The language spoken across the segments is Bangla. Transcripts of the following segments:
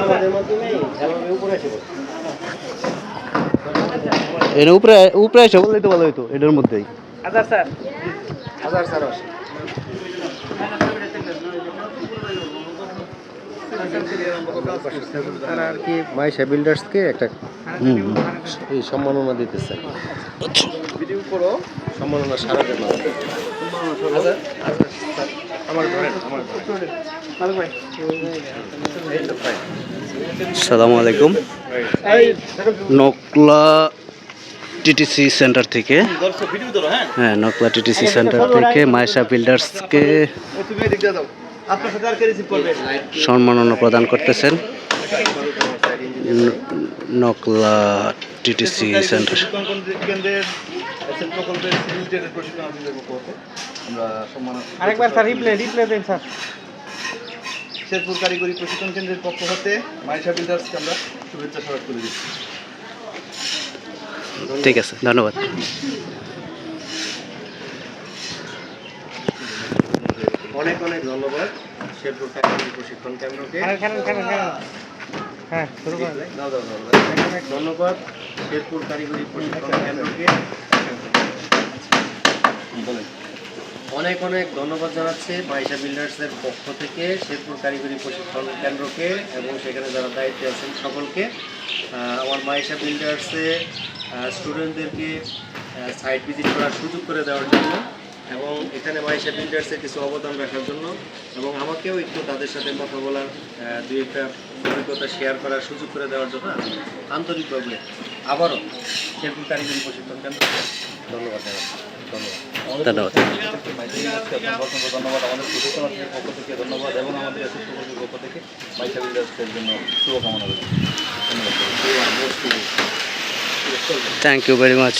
আমাদের উপরে এর উপরে উপরে এসে বললেই তো ভালো হইতো এটার মধ্যেই হাজার স্যার আসে। তারা আর কি মাইশা বিল্ডার্সকে একটা। এই সম্মাননা দিতেছে। সম্মাননা সারা হাজার স্যার, আমার ধরেন আমার ধরেন সালামু আলাইকুম। নকলা টিটিসি সেন্টার থেকে হ্যাঁ। নকলা টিটিসি সেন্টার থেকে মায়েশা বিল্ডার্সকে সম্মাননা প্রদান করতেছেন। নকলা টিটিসি সেন্টার আরেকবার স্যার রিপ্লে রিপ্লে দেন স্যার। শেরপুর কারিগরি প্রশিক্ষণ কেন্দ্রের পক্ষ হতে মাইশা বিল্ডার্সকে আমরা শুভেচ্ছা স্বাগত করে দিচ্ছি। ঠিক আছে ধন্যবাদ। অনেক অনেক ধন্যবাদ শেরপুর কারিগরি প্রশিক্ষণ কেন্দ্রকে। ধন্যবাদ শেরপুর কারিগরি প্রশিক্ষণ কেন্দ্রকে। অনেক অনেক ধন্যবাদ জানাচ্ছি মাইশা বিল্ডার্সের পক্ষ থেকে শেরপুর কারিগরি প্রশিক্ষণ কেন্দ্রকে এবং সেখানে যারা দায়িত্বে আছেন সকলকে। আমার মাইশা বিল্ডার্সে স্টুডেন্টদেরকে সাইট ভিজিট করার সুযোগ করে দেওয়ার জন্য এবং এখানে মাইশা বিল্ডার্সের কিছু অবদান রাখার জন্য এবং আমাকেও একটু তাদের সাথে কথা বলার দুই একটা অভিজ্ঞতা শেয়ার করার সুযোগ করে দেওয়ার জন্য আন্তরিকভাবে আবারও শেরপুর কারিগরি প্রশিক্ষণ কেন্দ্রকে ধন্যবাদ ধন্যবাদ। ধন্যবাদ। ধন্যবাদ। আমাদের পক্ষ থেকে ধন্যবাদ এবং আমাদের প্রকল্পের পক্ষ থেকে মাইশা বিল্ডার্সের জন্য শুভকামনা রইল। ধন্যবাদ। থ্যাংক ইউ ভেরি মাচ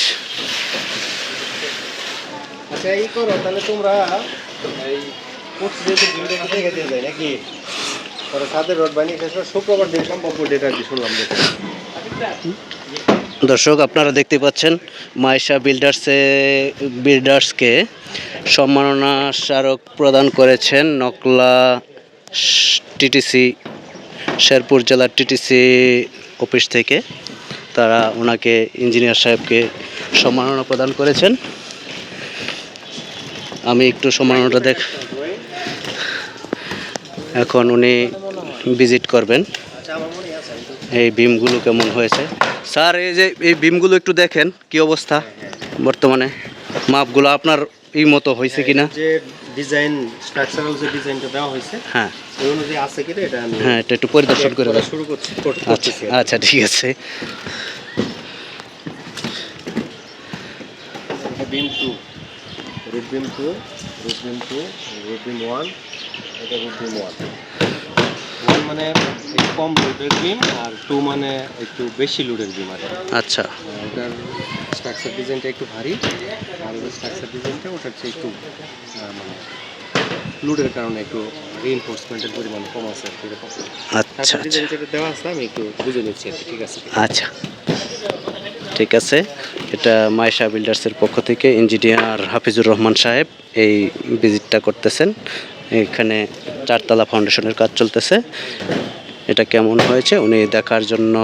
আচ্ছা করো, তাহলে তোমরা এই দর্শক, আপনারা দেখতে পাচ্ছেন মাইশা বিল্ডার্সে বিল্ডার্সকে সম্মাননা স্মারক প্রদান করেছেন নকলা টিটিসি, শেরপুর জেলার টিটিসি অফিস থেকে। তারা ওনাকে ইঞ্জিনিয়ার সাহেবকে সম্মাননা প্রদান করেছেন। আমি একটু সম্মাননাটা দেখ এখন উনি ভিজিট করবেন। এই বিমগুলো কেমন হয়েছে? স্যার এই যে এই বিমগুলো একটু দেখেন কি অবস্থা বর্তমানে? মাপগুলো আপনার এই মতো হয়েছে কিনা? যে ডিজাইন স্ট্রাকচারাল যে ডিজাইনটা দেওয়া হয়েছে হ্যাঁ। এই অনুযায়ী আছে কিনা এটা আমি হ্যাঁ এটা একটু পরিদর্শন করে শুরু করছি আচ্ছা। আচ্ছা ঠিক আছে। Beam two root beam two root beam two root beam one এটা রুট বিম ওয়ান। ওয়ান মানে একটু কম লোডের বিম আর টু মানে একটু বেশি লোডের বিম আর আচ্ছা। ওটার স্ট্রাকচার ডিজাইনটা একটু ভারী আর ওটার স্ট্রাকচার ডিজাইনটা ওটার চেয়ে একটু মানে লোডের কারণে একটু রিইনফোর্সমেন্টের পরিমাণ কম আছে আর কি আচ্ছা আচ্ছা। দেওয়া আছে আমি একটু বুঝে নিচ্ছি আর ঠিক আছে? আচ্ছা। ঠিক আছে। এটা মাইশা বিল্ডার্সের পক্ষ থেকে ইঞ্জিনিয়ার হাফিজুর রহমান সাহেব এই ভিজিটটা করতেছেন। এখানে চারতলা ফাউন্ডেশনের কাজ চলতেছে। এটা কেমন হয়েছে? উনি দেখার জন্য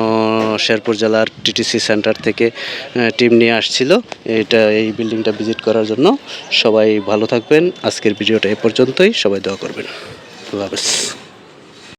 শেরপুর জেলার টিটিসি সেন্টার থেকে টিম নিয়ে আসছিল। এটা এই বিল্ডিংটা ভিজিট করার জন্য। সবাই ভালো থাকবেন। আজকের ভিডিওটা এ পর্যন্তই। সবাই দোয়া করবেন। আল্লাহ হাফেজ।